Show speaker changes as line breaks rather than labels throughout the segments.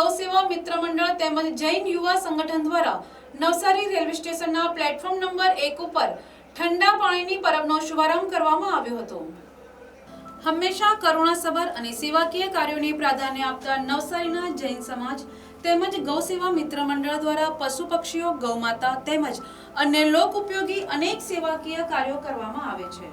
ગૌસેવા મિત્ર મંડળ તેમજ જૈન યુવા સંગઠન દ્વારા નવસારી રેલવે સ્ટેશનના પ્લેટફોર્મ નંબર એક ઉપર ઠંડા પાણીની પરબનો શુભારંભ કરવામાં આવ્યો હતો. હંમેશા કરુણાસભર અને સેવાકીય કાર્યોને પ્રાધાન્ય આપતા નવસારીના જૈન સમાજ તેમજ ગૌસેવા મિત્ર મંડળ દ્વારા પશુ પક્ષીઓ, ગૌમાતા તેમજ અન્ય લોક ઉપયોગી અનેક સેવાકીય કાર્યો કરવામાં આવે છે.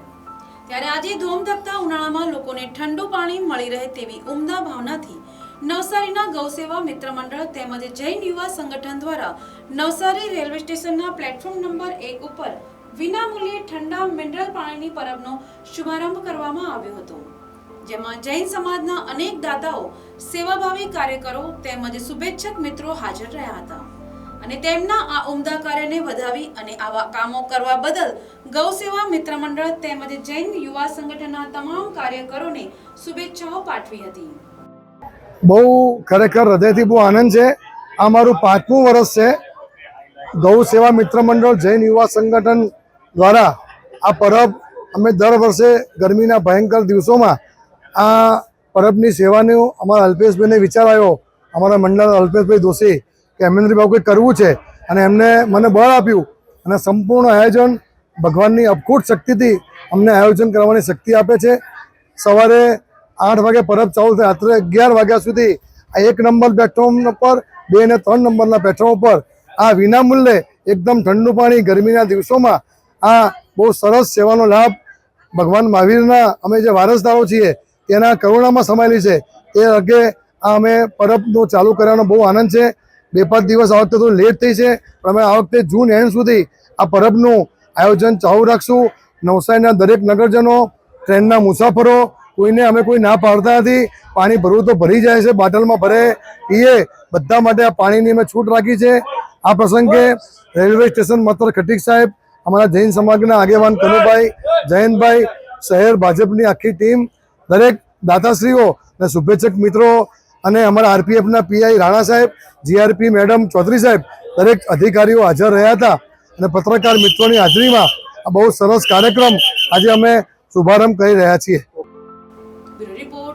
ત્યારે આજે ધોમધકતા ઉનાળામાં લોકોને ઠંડુ પાણી મળી રહે તેવી ઉમદા ભાવનાથી નવસારીના ગૌસેવા મિત્ર મંડળ તેમજ જૈન યુવા સંગઠન દ્વારા નવસારી રેલવે સ્ટેશનના પ્લેટફોર્મ નંબર એક ઉપર વિનામૂલ્યે ઠંડા મિનરલ પાણીની પરબનો શુભારંભ કરવામાં આવ્યો હતો. જેમાં જૈન સમાજના અનેક દાતાઓ, સેવાભાવી કાર્યકરો તેમજ શુભેચ્છક મિત્રો હાજર રહ્યા હતા. અને તેમના આ ઉમદા કાર્યને વધાવી અને આવા કામો કરવા બદલ ગૌસેવા મિત્ર મંડળ તેમજ જૈન યુવા સંગઠનના તમામ કાર્યકરોને શુભેચ્છાઓ પાઠવી હતી.
બહુ ખરેખર હૃદયથી બહુ આનંદ છે. આ મારું પાંચમું વર્ષ છે. ગૌ સેવા મિત્ર મંડળ જૈન યુવા સંગઠન દ્વારા આ પરબ અમે દર વર્ષે ગરમીના ભયંકર દિવસોમાં આ પરબની સેવાનું અમારા અલ્પેશભાઈને વિચાર આવ્યો. અમારા મંડળ અલ્પેશભાઈ દોશી કે હેમેન્દ્રભાઈ કંઈક કરવું છે? અને એમને મને બળ આપ્યું. અને સંપૂર્ણ આયોજન ભગવાનની અપખૂટ શક્તિથી અમને આયોજન કરવાની શક્તિ આપે છે. સવારે આઠ વાગે પરબ ચાલુ થાય રાત્રે અગિયાર વાગ્યા સુધી આ એક નંબર પ્લેટફોર્મ પર બે અને ત્રણ નંબરના પ્લેટફોર્મ પર આ વિનામૂલ્યે એકદમ ઠંડુ પાણી ગરમીના દિવસોમાં આ બહુ સરસ સેવાનો લાભ ભગવાન મહાવીરના અમે જે વારસદારો છીએ, તેના કરુણામાં સમાયેલી છે. તે અગે આ અમે પરબનું ચાલુ કરવાનો બહુ આનંદ છે. બે પાંચ દિવસ આ વખતે થોડું લેટ થઈ છે, પણ અમે આ વખતે જૂન એન્ડ સુધી આ પરબનું આયોજન ચાલુ રાખશું. નવસારીના દરેક નગરજનો, ટ્રેનના મુસાફરો કોઈને અમે કોઈ ના પાડતા નથી. પાણી ભરવું તો ભરી જાય છે, બાટલમાં ભરે. પીએ. બધા માટે આ પાણીની અમે છૂટ રાખી છે. આ પ્રસંગે રેલવે સ્ટેશન મત્ર ખટીક સાહેબ, અમારા જૈન સમાજના આગેવાન કનુભાઈ, જયંતભાઈ, શહેર ભાજપની આખી ટીમ, દરેક દાતાશ્રીઓ અને શુભેચ્છક મિત્રો અને અમારા આરપીએફના પીઆઈ રાણા સાહેબ, જીઆરપી મેડમ ચૌધરી સાહેબ, દરેક અધિકારીઓ હાજર રહ્યા હતા અને પત્રકાર મિત્રોની હાજરીમાં આ બહુ સરસ કાર્યક્રમ આજે અમે શુભારંભ કરી રહ્યા છીએ.
The Report.